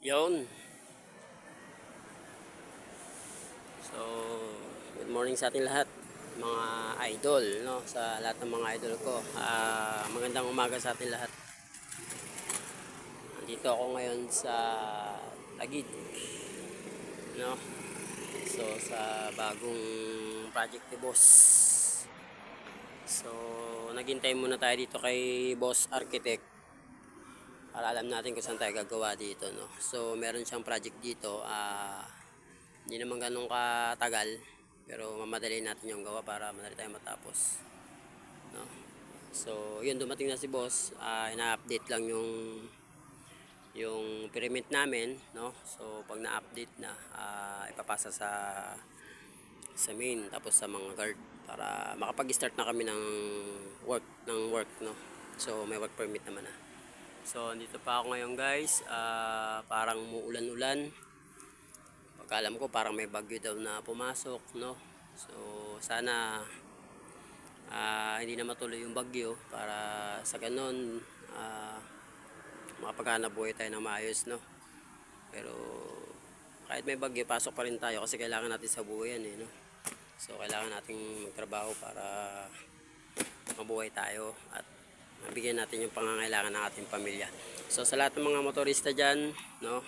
Yun. So, good morning sa ating lahat, mga idol, no? Sa lahat ng mga idol ko. Ah, magandang umaga sa ating lahat. Nandito ako ngayon sa Tagig. No? So, sa bagong project ni Boss. So, naghintay muna tayo dito kay Boss Architect para alam natin kung saan tayo gagawa dito no? So meron siyang project dito ah hindi naman ganun katagal pero mamadali natin yung gawa para madali tayo matapos no? So yun dumating na si boss ah ina-update lang yung yung pyramid namin no? So pag na-update na ah, ipapasa sa sa main tapos sa mga guard para makapag-start na kami ng work ng work no? So may work permit naman na So, dito pa ako ngayon guys. Ah, parang muulan-ulan. Pagkalam ko parang may bagyo daw na pumasok, no? So, sana ah, hindi na matuloy yung bagyo para sa ganun ah, makapaghanap buhay tayo ng maayos, no? Pero kahit may bagyo, pasok pa rin tayo kasi kailangan natin sa buhay yan, eh, no? So, kailangan nating magtrabaho para mabuhay tayo at mabigyan natin yung pangangailangan ng ating pamilya. So sa lahat ng mga motorista dyan, no,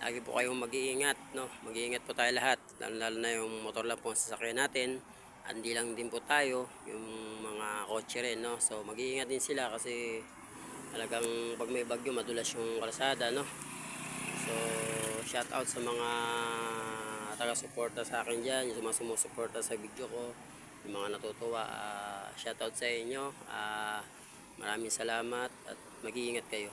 lagi po kayong mag-iingat, no, mag-iingat po tayo lahat, lalo, lalo na yung motor lang po ang sasakyan natin, hindi lang din po tayo, yung mga kotse rin, no, so mag-iingat din sila kasi talagang pag may bagyo, madulas yung kalsada, no, so shout out sa mga taga-suporta sa akin dyan, yung sumusuporta sa video ko, yung mga natutuwa, ah, shout out sa inyo, ah, Maraming salamat at mag-iingat kayo.